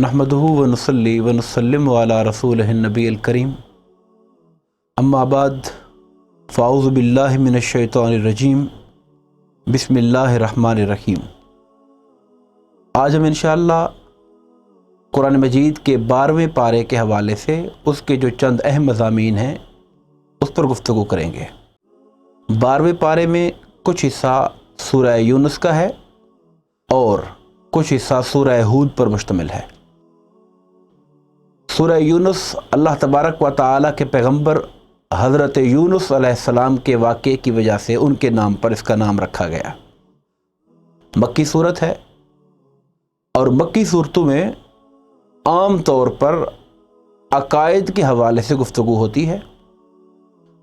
नहमदहू व नसली व नसलम वाला रसूल नबी करीम अम्माबाद फ़ाउज़बिल्लिमिनशैतरजीम बिसमीम आज हम इंशाअल्लाह कुरान मजीद के बारहवें पारे के हवाले से उसके जो चंद अहम मजामी हैं उस पर गुफ्तु करेंगे बारहवें पारे में कुछ हिस्सा सूरह यूनुस का है और कुछ हिस्सा सूरह हूद पर मुश्तमिल है सूरह यूनुस अल्लाह तबारक व ताली के पैगंबर हज़रत यूनुस अलैहिस्सलाम के वाक़े की वजह से उनके नाम पर इसका नाम रखा गया। मक्की सूरत है और मक्की सूरतों में आम तौर पर अकायद के हवाले से गुफ्तु होती है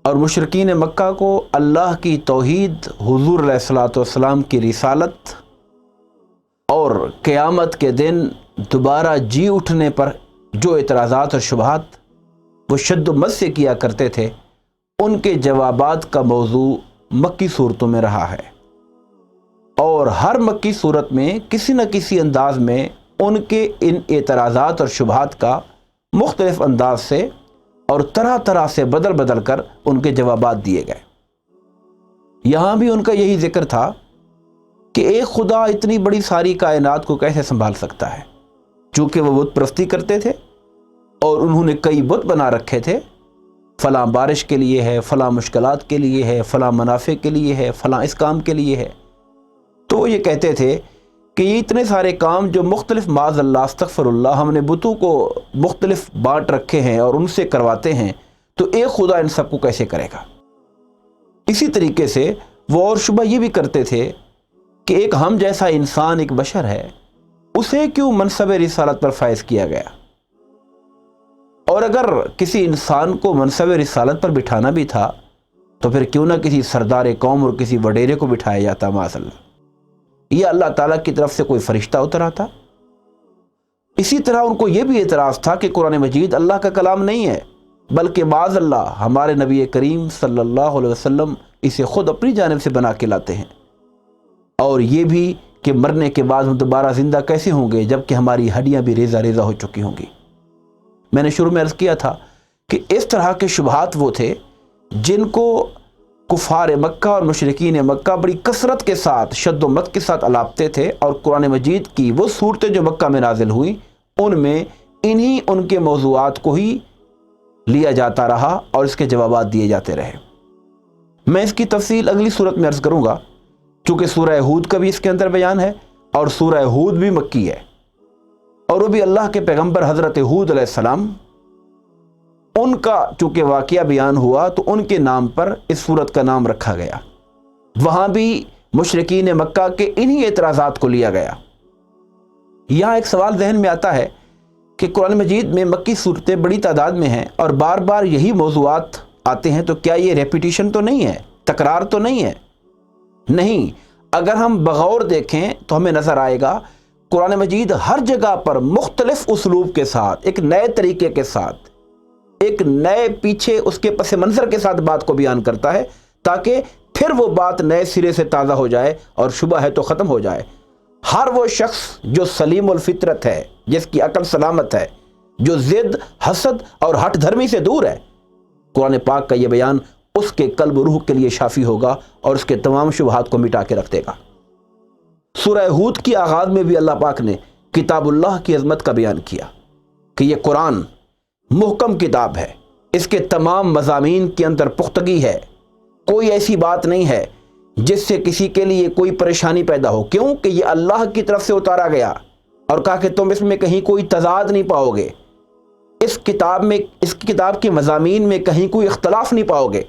और मुशरकिन मक्का को अल्लाह की तोहीद, हुजूर सलाम की रिसालत और क़यामत के दिन दोबारा जी उठने पर जो एतराज़ात और शुबहत वो शद मत से किया करते थे, उनके जवाबात का मौजू मक्की सूरतों में रहा है। और हर मक्की सूरत में किसी न किसी अंदाज में उनके इन एतराज़ात और शुबहत का मुख्तलिफ़ अंदाज से और तरह तरह से बदल बदल कर उनके जवाब दिए गए। यहाँ भी उनका यही ज़िक्र था कि एक खुदा इतनी बड़ी सारी कायनात को कैसे संभाल सकता है? चूँकि वह बुत प्रस्ती करते थे और उन्होंने कई बुत बना रखे थे। फ़लाँ बारिश के लिए है, फ़लाँ मुश्किल के लिए है, फ़लाँ मुनाफे के लिए है, फ़लाँ इस काम के लिए है। तो ये कहते थे कि ये इतने सारे काम जो मुख्तलिफ़ माज अल्लाह हमने बुतों को मुख्तलिफ़ बाँट रखे हैं और उनसे करवाते हैं तो एक खुदा इन सबको कैसे करेगा? इसी तरीके से वो और शुबा ये भी करते थे कि एक हम जैसा इंसान, एक बशर है उसे क्यों मनसब रिसालत पर फायज किया गया? और अगर किसी इंसान को मनसब रिसालत पर बिठाना भी था तो फिर क्यों ना किसी सरदार कौम और किसी वडेरे को बिठाया जाता मासल ये अल्लाह ताला की तरफ़ से कोई फरिश्ता उतरा था इसी तरह उनको यह भी एतराज़ था कि कुरान मजीद अल्लाह का कलाम नहीं है, बल्कि बाज़ अल्लाह हमारे नबी करीम सल्लल्लाहु अलैहि वसल्लम इसे ख़ुद अपनी जानब से बना के लाते हैं। और ये भी कि मरने के बाद हम दोबारा ज़िंदा कैसे होंगे, जबकि हमारी हड्डियाँ भी रेज़ा रेज़ा हो चुकी होंगी। मैंने शुरू में अर्ज़ किया था कि इस तरह के शुभात वो थे, जिनको कुफार मक्का और मशरकिन मक्का बड़ी कसरत के साथ शद्दमत के साथ अलापते थे और कुरान मजीद की वो सूरतें जो मक्का में नाजिल हुई, उनमें इन्हीं उनके मौजूद को ही लिया जाता रहा और इसके जवाब दिए जाते रहे। मैं इसकी तफसील अगली सूरत में अर्ज़ करूँगा। चूँकि सूरह हूद का भी इसके अंदर बयान है और सूरह हूद भी मक्की है। और वो भी अल्लाह के पैगंबर हज़रत हूद सलाम, उनका चूँकि वाक़ बयान हुआ तो उनके नाम पर इस सूरत का नाम रखा गया। वहाँ भी मुशरकिन मक्का के इन्हीं एतराज़ात को लिया गया। यहाँ एक सवाल जहन में आता है कि कुरान मजीद में मक्की सूरतें बड़ी तादाद में हैं और बार बार यही मौजूद आते हैं तो क्या ये रेपिटिशन तो नहीं है? तकरार तो नहीं है? नहीं, अगर हम बगौर देखें तो हमें नज़र आएगा, कुरान मजीद हर जगह पर मुख्तलिफ़ उसलूब के साथ, एक नए तरीके के साथ, एक नए पीछे उसके पस मंज़र के साथ बात को बयान करता है, ताकि फिर वो बात नए सिरे से ताज़ा हो जाए और शुबह है तो ख़त्म हो जाए। हर वो शख्स जो सलीम फितरत है, जिसकी अकल सलामत है, जो ज़िद, हसद और हट धर्मी से दूर है, कुरान पाक का ये बयान उसके कल्ब रूह के लिए शाफी होगा और उसके तमाम शुबहत को मिटा के रख देगा। सूरह हूद की आगाज़ में भी अल्लाह पाक ने किताबुल्लाह की अजमत का बयान किया कि यह कुरान मुहकम किताब है। इसके तमाम मजामी के अंदर पुख्तगी है। कोई ऐसी बात नहीं है जिससे किसी के लिए कोई परेशानी पैदा हो। क्योंकि यह अल्लाह की तरफ़ से उतारा गया और कहा कि तुम इसमें कहीं कोई तजाद नहीं पाओगे। इस किताब में, इस किताब के मजामी में कहीं कोई इख्तलाफ नहीं पाओगे।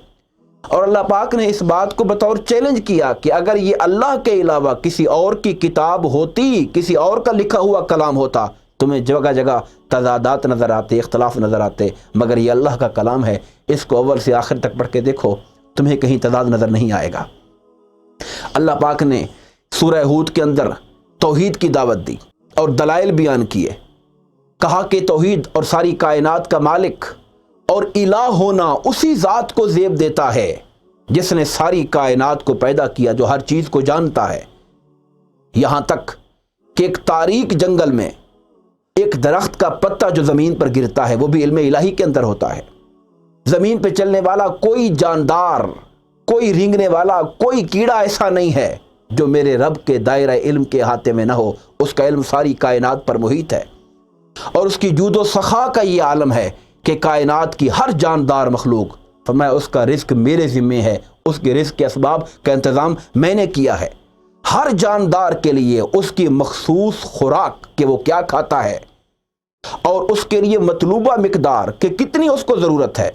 और अल्लाह पाक ने इस बात को बतौर चैलेंज किया कि अगर ये अल्लाह के अलावा किसी और की किताब होती, किसी और का लिखा हुआ कलाम होता, तुम्हें जगह जगह तजादात नज़र आते, इख्तलाफ नज़र आते, मगर ये अल्लाह का कलाम है, इसको अव्वल से आखिर तक पढ़ के देखो, तुम्हें कहीं तजाद नज़र नहीं आएगा। अल्लाह पाक ने सूरह हूद के अंदर तोहीद की दावत दी और दलाइल बयान किए। कहा कि तोहीद और सारी कायनात का मालिक और इला होना उसी ज़ात को जेब देता है, जिसने सारी कायनात को पैदा किया जो हर चीज़ को जानता है। यहाँ तक कि एक तारीख जंगल में एक दरख्त का पत्ता जो ज़मीन पर गिरता है, वो भी इल्म इलाही के अंदर होता है। ज़मीन पर चलने वाला कोई जानदार, कोई रिंगने वाला, कोई कीड़ा ऐसा नहीं है जो मेरे रब के दायरा इल्म के हाथे में ना हो। उसका इल्म सारी कायनात पर मुहित है। और उसकी जूदो सखा का ये आलम है कि कायनात की हर जानदार मखलूक। फरमाया, उसका रिस्क मेरे ज़िम्मे है, उसके रिस्क के इसबाब का इंतज़ाम मैंने किया है। हर जानदार के लिए उसकी मखसूस खुराक कि वो क्या खाता है और उसके लिए मतलूबा मकदार कि कितनी उसको ज़रूरत है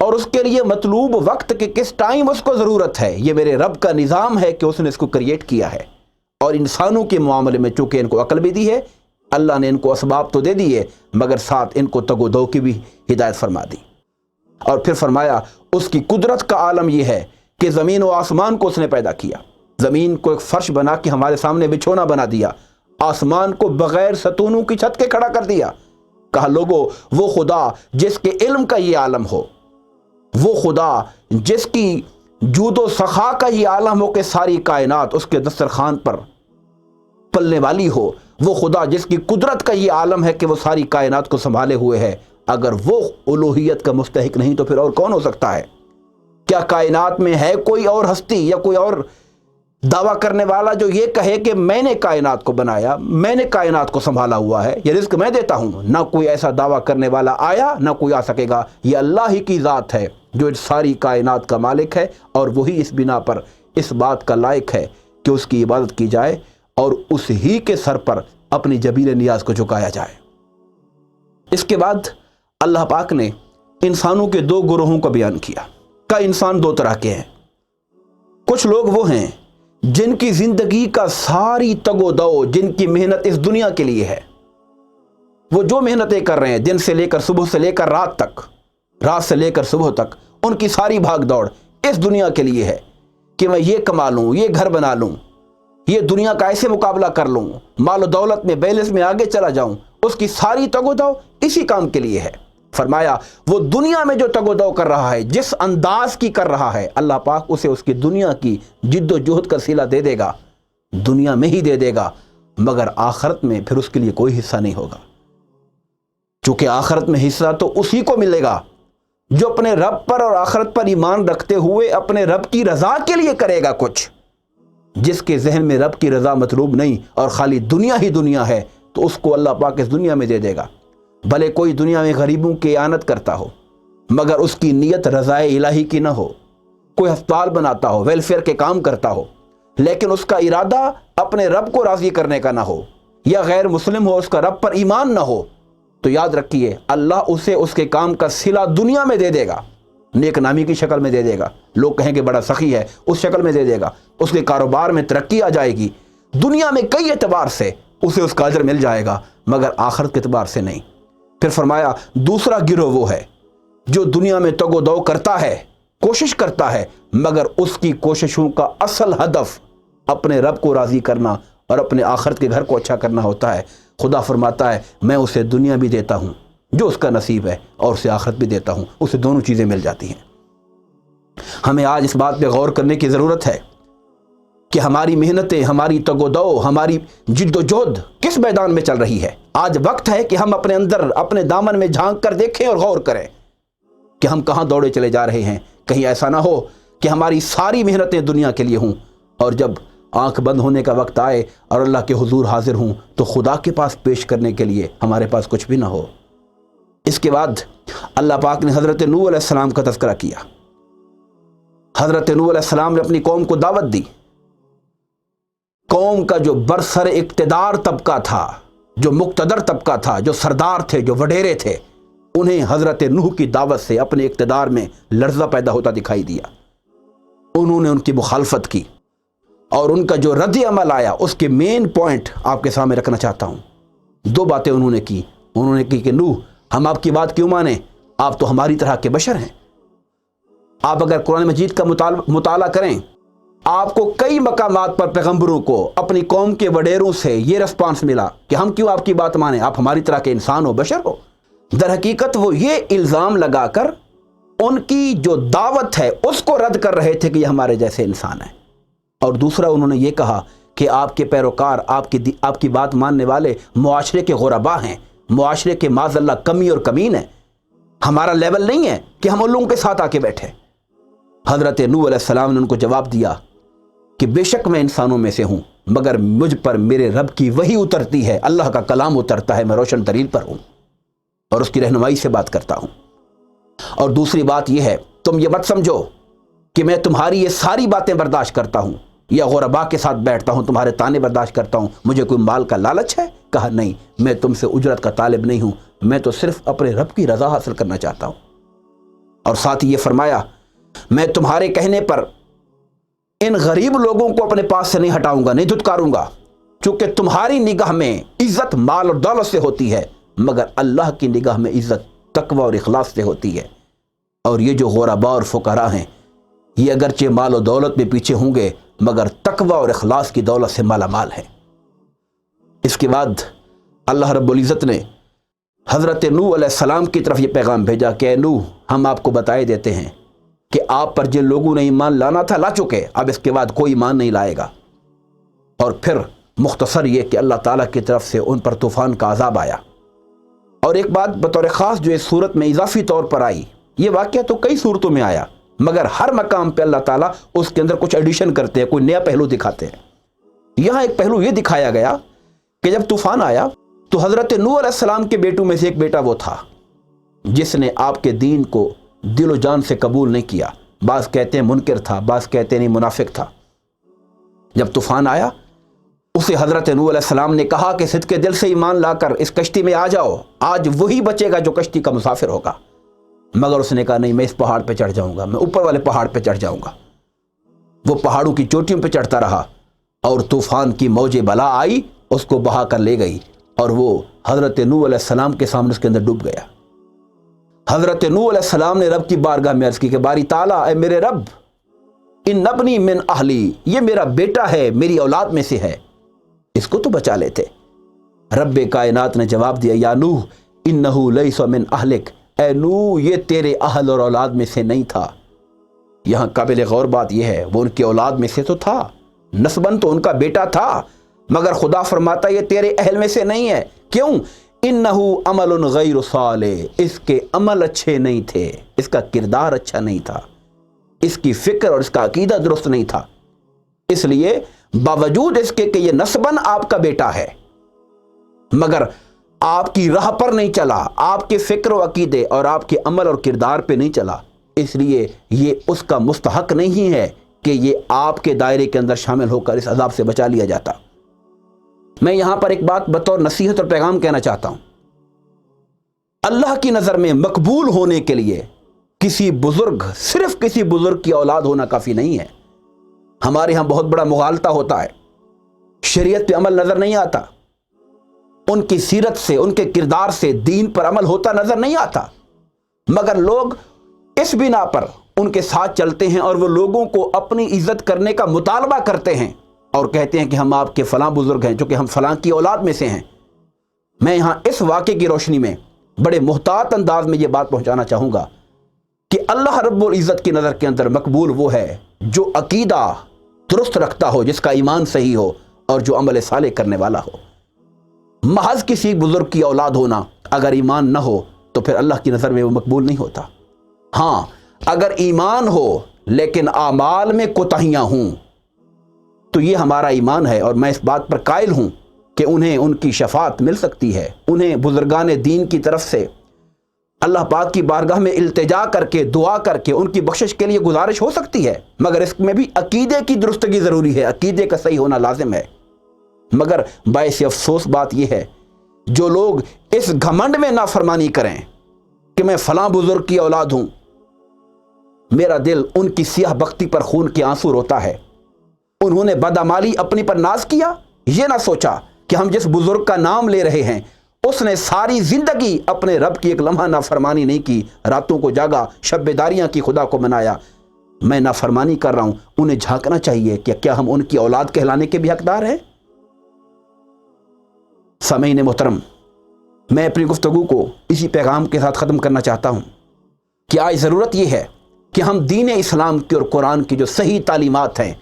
और उसके लिए मतलूब वक्त के किस टाइम उसको ज़रूरत है। ये मेरे रब का निज़ाम है कि उसने इसको क्रिएट किया है और इंसानों के मामले में चूँकि इनको अकल भी दी है अल्लाह ने इनको इसबाब तो दे दिए, मगर साथ इनको तगो दो की भी हिदायत फरमा दी। और फिर फरमाया, उसकी कुदरत का आलम यह है कि ज़मीन व आसमान को उसने पैदा किया। ज़मीन को एक फ़र्श बना के हमारे सामने बिछोना बना दिया। आसमान को बग़ैर सतूनों की छत के खड़ा कर दिया। कहा, लोगो, वो खुदा जिसके इल्म का ये आलम हो, वो खुदा जिसकी जूदो सखा का ये आलम हो कि सारी कायनात उसके दस्तरखान पर पलने वाली हो वो खुदा जिसकी कुदरत का ये आलम है कि वो सारी कायनात को संभाले हुए है। अगर वो उलोहियत का मुस्तक नहीं तो फिर और कौन हो सकता है? क्या कायनात में है कोई और हस्ती या कोई और दावा करने वाला जो ये कहे कि मैंने कायनात को बनाया, मैंने कायनात को संभाला हुआ है, ये रिस्क मैं देता हूँ। ना कोई ऐसा दावा करने वाला आया, ना कोई आ सकेगा। ये अल्लाह ही की ज़ात है, जो सारी कायनात का मालिक है और वही इस बिना पर इस बात का लायक है कि उसकी इबादत की जाए। और उस ही के सर पर अपनी जबील नियाज को झुकाया जाए। इसके बाद अल्लाह पाक ने इंसानों के दो गुरोहों का बयान किया। का इंसान दो तरह के हैं? कुछ लोग वो हैं जिनकी ज़िंदगी का सारी तगो दो जिनकी मेहनत इस दुनिया के लिए है। वो जो मेहनतें कर रहे हैं, दिन से लेकर सुबह से लेकर रात तक, रात से लेकर सुबह तक, उनकी सारी भाग दौड़ इस दुनिया के लिए है कि मैं ये कमा लूँ, ये घर बना लूँ ये दुनिया का ऐसे मुकाबला कर लूँ। माल दौलत में, बैलेंस में आगे चला जाऊँ। उसकी सारी तगोदो इसी काम के लिए है। फरमाया, वो दुनिया में जो तगोदो कर रहा है, जिस अंदाज की कर रहा है, अल्लाह पाक उसे उसकी दुनिया की जिद्दोजहद का सिला दे देगा। दुनिया में ही दे देगा, मगर आखरत में फिर उसके लिए कोई हिस्सा नहीं होगा। चूँकि आखरत में हिस्सा तो उसी को मिलेगा, जो अपने रब पर और आखरत पर ईमान रखते हुए अपने रब की रजा के लिए करेगा कुछ। जिसके जहन में रब की रजा मतलूब नहीं और खाली दुनिया ही दुनिया है तो उसको अल्लाह पाक इस दुनिया में दे देगा। भले कोई दुनिया में गरीबों की आनत करता हो, मगर उसकी नीयत रजाए इलाही की ना हो। कोई अस्पताल बनाता हो वेलफेयर के काम करता हो, लेकिन उसका इरादा अपने रब को राज़ी करने का ना हो, या गैर मुस्लिम हो, उसका रब पर ईमान ना हो तो याद रखिए, अल्लाह उसे उसके काम का सिला दुनिया में दे देगा। नेक नामी की शक्ल में दे देगा। लोग कहेंगे बड़ा सखी है, उस शक्ल में दे देगा। उसके कारोबार में तरक्की आ जाएगी। दुनिया में कई एतबार से उसे उसका अजर मिल जाएगा, मगर आखिरत के एतबार से नहीं। फिर फरमाया, दूसरा गिरोह वो है, जो दुनिया में तगो दो करता है, कोशिश करता है, मगर उसकी कोशिशों का असल हदफ अपने रब को राज़ी करना और अपने आखरत के घर को अच्छा करना होता है। खुदा फरमाता है, मैं उसे दुनिया भी देता हूँ। जो उसका नसीब है और उसे आखरत भी देता हूँ, उसे दोनों चीज़ें मिल जाती हैं। हमें आज इस बात पर गौर करने की ज़रूरत है कि हमारी मेहनतें, हमारी तगोदो हमारी जिद्दोजहद किस मैदान में चल रही है? आज वक्त है कि हम अपने अंदर, अपने दामन में झाँक कर देखें और गौर करें कि हम कहाँ दौड़े चले जा रहे हैं। कहीं ऐसा ना हो कि हमारी सारी मेहनतें दुनिया के लिए हों और जब आँख बंद होने का वक्त आए और अल्लाह के हुजूर हाजिर हूँ तो खुदा के पास पेश करने के लिए हमारे पास कुछ भी ना हो। इसके बाद अल्लाह पाक ने हज़रत नू सलाम का तस्करा किया। हज़रत नू सलाम ने अपनी कौम को दावत दी। कौम का जो बरसर इकतदार तबका था, जो मुक्तदर तबका था, जो सरदार थे, जो वडेरे थे, उन्हें हज़रत नूह की दावत से अपने इकतदार में लर्जा पैदा होता दिखाई दिया। उन्होंने उनकी मुखालफत की और उनका जो रद्द अमल आया, उसके मेन पॉइंट आपके सामने रखना चाहता हूँ। दो बातें उन्होंने की। उन्होंने की कि नूह हम आपकी बात क्यों माने? आप तो हमारी तरह के बशर हैं। आप अगर कुरान मजीद का मुताला करें, आपको कई मकाम पर पैगम्बरों को, अपनी कौम के वडेरों से ये रिस्पॉन्स मिला कि हम क्यों आपकी बात माने? आप हमारी तरह के इंसान हो, बशर हो। दर हकीकत वो ये इल्ज़ाम लगाकर, उनकी जो दावत है, उसको रद्द कर रहे थे कि ये हमारे जैसे इंसान है। और दूसरा उन्होंने ये कहा कि आपके पैरोकार, आपकी आपकी बात मानने वाले मुआशरे के गुरबा हैं। मुआशरे के माजल्ला कमी और कमीन है। हमारा लेवल नहीं है कि हम उन लोगों के साथ आके बैठे। हज़रत नू सलाम ने उनको जवाब दिया कि बेशक मैं इंसानों में से हूँ, मगर मुझ पर मेरे रब की वही उतरती है। अल्लाह का कलाम उतरता है, मैं रोशन तरील पर हूँ और उसकी रहनुमाई से बात करता हूँ। और दूसरी बात यह है, तुम ये मत समझो कि मैं तुम्हारी ये सारी बातें बर्दाश्त करता हूँ, या गुरबा के साथ बैठता हूँ, तुम्हारे ताने बर्दाश्त करता हूँ। मुझे कोई माल का लालच है? कहा, नहीं, मैं तुमसे उजरत का तालिब नहीं हूँ। मैं तो सिर्फ़ अपने रब की रजा हासिल करना चाहता हूँ। और साथ ही ये फरमाया, मैं तुम्हारे कहने पर इन गरीब लोगों को अपने पास से नहीं हटाऊँगा, नहीं धुतकारूँगा, क्योंकि तुम्हारी निगाह में इज़्ज़त माल और दौलत से होती है, मगर अल्लाह की निगाह में इज़्ज़त तकवा और इखलास से होती है। और ये जो गौरबा और फ़ुकरा हैं, ये अगरचे माल और दौलत में पीछे होंगे, मगर तकवा और अखलास की दौलत से माला माल है। इसके बाद अल्लाह रब्ज़त ने हज़रत नू सलाम की तरफ़ ये पैगाम भेजा कि नू हम आपको बताए देते हैं कि आप पर जिन लोगों ने ईमान लाना था, ला चुके, अब इसके बाद कोई ईमान नहीं लाएगा। और फिर मुख्तसर ये कि अल्लाह ताला की तरफ़ से उन पर तूफ़ान का अजाब आया। और एक बात बतौर ख़ास जो इस सूरत में इजाफी तौर पर आई, ये वाक़ तो कई सूरतों में आया, मगर हर मकाम पर अल्लाह ताला उसके अंदर कुछ एडिशन करते हैं, कोई नया पहलू दिखाते हैं। यहाँ एक पहलू ये दिखाया गया कि जब तूफ़ान आया तो हज़रत नू सलाम के बेटों में से एक बेटा वो था, जिसने आपके दीन को दिलो जान से कबूल नहीं किया। बास कहते मुनकर था, बास कहते नहीं, मुनाफिक था। जब तूफ़ान आया, उसे हज़रत नू सलाम ने कहा कि सिद्ध के दिल से ईमान लाकर इस कश्ती में आ जाओ, आज वही बचेगा जो कश्ती का मुसाफिर होगा। मगर उसने कहा, नहीं, मैं इस पहाड़ पर चढ़ जाऊँगा, मैं ऊपर वाले पहाड़ पर चढ़ जाऊँगा। वो पहाड़ों की चोटियों पर चढ़ता रहा, और तूफ़ान की मौजे बला आई उसको बहा कर ले गई और वो हज़रत नू सलाम के सामने उसके अंदर डूब गया। हज़रत नू सलाम ने रब की बारगाह में अर्ज़ की कि, बारी ताला ए मेरे रब, इन नबनी मिन अहली, ये मेरा बेटा है, मेरी औलाद में से है। इसको तो बचा लेते। रब कायनात ने जवाब दिया, या नूह इन नहू लई मिन अहलिक ए नू ये तेरे अहल और औलाद में से नहीं था। यहाँ काबिल गौर बात यह है, वो उनकी औलाद में से तो था, नसबन तो उनका बेटा था मगर खुदा फरमाता, ये तेरे अहल में से नहीं है। क्यों? इन अमल गैर साल। इसके अमल अच्छे नहीं थे। इसका किरदार अच्छा नहीं था। इसकी फ़िक्र और इसका अकीदा दुरुस्त नहीं था। इसलिए बावजूद इसके कि यह नसबन आपका बेटा है, मगर आपकी राह पर नहीं चला, आपके फ़िक्र अकीदे और आपके अमल और किरदार पे नहीं चला, इसलिए ये उसका मुस्तहक नहीं है कि ये आपके दायरे के अंदर शामिल होकर इस अजाब से बचा लिया जाता। मैं यहाँ पर एक बात बतौर नसीहत और पैगाम कहना चाहता हूँ। अल्लाह की नज़र में मकबूल होने के लिए किसी बुज़ुर्ग, सिर्फ़ किसी बुज़ुर्ग की औलाद होना काफ़ी नहीं है। हमारे यहाँ बहुत बड़ा मुगालता होता है। शरीयत पे अमल नज़र नहीं आता। उनकी सीरत से, उनके किरदार से दीन पर अमल होता नज़र नहीं आता। मगर लोग इस बिना पर उनके साथ चलते हैं और वो लोगों को अपनी इज़्ज़त करने का मुतालबा करते हैं। और कहते हैं कि हम आपके फलां बुज़ुर्ग हैं जो कि हम फलां की औलाद में से हैं। मैं यहाँ इस वाक्य की रोशनी में, बड़े मुहतात अंदाज में यह बात पहुंचाना चाहूँगा कि अल्लाह रब्बुल इज़्ज़त की नज़र के अंदर मकबूल वो है जो अकीदा दुरुस्त रखता हो, जिसका ईमान सही हो और जो अमल साले करने वाला हो। महज किसी बुज़ुर्ग की औलाद होना, अगर ईमान ना हो तो फिर अल्लाह की नज़र में वो मकबूल नहीं होता। हाँ अगर ईमान हो, लेकिन आमाल में कोताहियाँ हूँ तो ये हमारा ईमान है और मैं इस बात पर कायल हूँ कि उन्हें उनकी शफात मिल सकती है। उन्हें बुजुर्गान दीन की तरफ़ से अल्लाह पाक की बारगाह में इल्तजा करके, दुआ करके उनकी बख्शिश के लिए गुजारिश हो सकती है। मगर इसमें भी अकीदे की दुरुस्तगी ज़रूरी है। अकीदे का सही होना लाजिम है। मगर बायस अफसोस बात यह है, जो लोग इस घमंड में नाफरमानी करें कि मैं फलां बुज़ुर्ग की औलाद हूँ, मेरा दिल उनकी सियाह बख्ती पर खून के आँसू रोता है। उन्होंने बदामाली अपनी पर नाज किया। यह ना सोचा कि हम जिस बुज़ुर्ग का नाम ले रहे हैं, उसने सारी ज़िंदगी अपने रब की एक लम्हा नाफरमानी नहीं की। रातों को जागा, शब्बेदारियाँ की खुदा को मनाया। मैं नाफरमानी कर रहा हूँ, उन्हें झांकना चाहिए कि क्या हम उनकी औलाद कहलाने के भी हकदार हैं? सामीन मोहतरम, मैं अपनी गुफ्तु को इसी पैगाम के साथ ख़त्म करना चाहता हूँ कि आज ज़रूरत यह है कि हम दीन इस्लाम की और कुरान की जो सही तालीमत हैं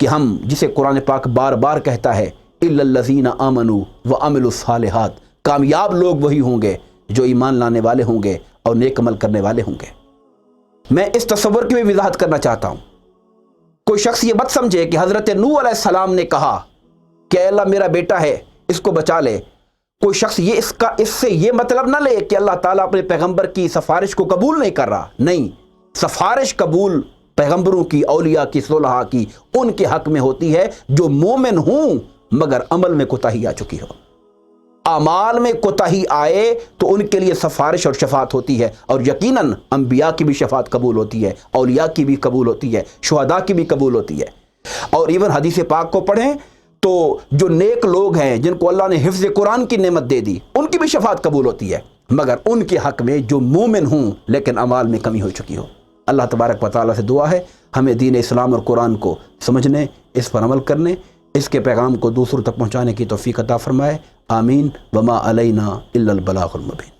कि हम, जिसे कुरान पाक बार बार कहता है, इल्लल्लज़ीना आमनु व अमिलुस्सालिहात कामयाब लोग वही होंगे जो ईमान लाने वाले होंगे और नेक अमल करने वाले होंगे। मैं इस तस्वर की भी वजाहत करना चाहता हूँ। कोई शख्स ये मत समझे कि हज़रत नू सलाम ने कहा कि अल्लाह मेरा बेटा है, इसको बचा ले। कोई शख्स ये इसका, इससे ये मतलब ना ले कि अल्लाह ताला अपने पैगंबर की सफारिश को कबूल नहीं कर रहा। नहीं, सफारिश कबूल पैगंबरों की अलिया की, सोलहा की, उनके हक में होती है, जो मोमिन हूँ, मगर अमल में कोताही आ चुकी हो। अमाल में कोताही आए तो उनके लिए सफारिश और शफात होती है, और यकीनन अंबिया की भी शफात कबूल होती है अलिया की भी कबूल होती है, शुहदा की भी कबूल होती है। और इवन हदीस पाक को पढ़ें तो जो नेक लोग हैं, जिनको अल्लाह ने हिफ्ज कुरान की नेमत दे दी, उनकी भी शफात कबूल होती है, मगर उनके हक में जो मोमिन हूँ, लेकिन अमाल में कमी हो चुकी हो। अल्लाह तबारक वाली से दुआ है, हमें दीन इस्लाम और कुरान को समझने, इस पर अमल करने, इसके पैगाम को दूसरों तक पहुँचाने की तोफ़ी अता फ़रमाए। आमीन। वमा अलैना इल्लल बलागुल मुबीन।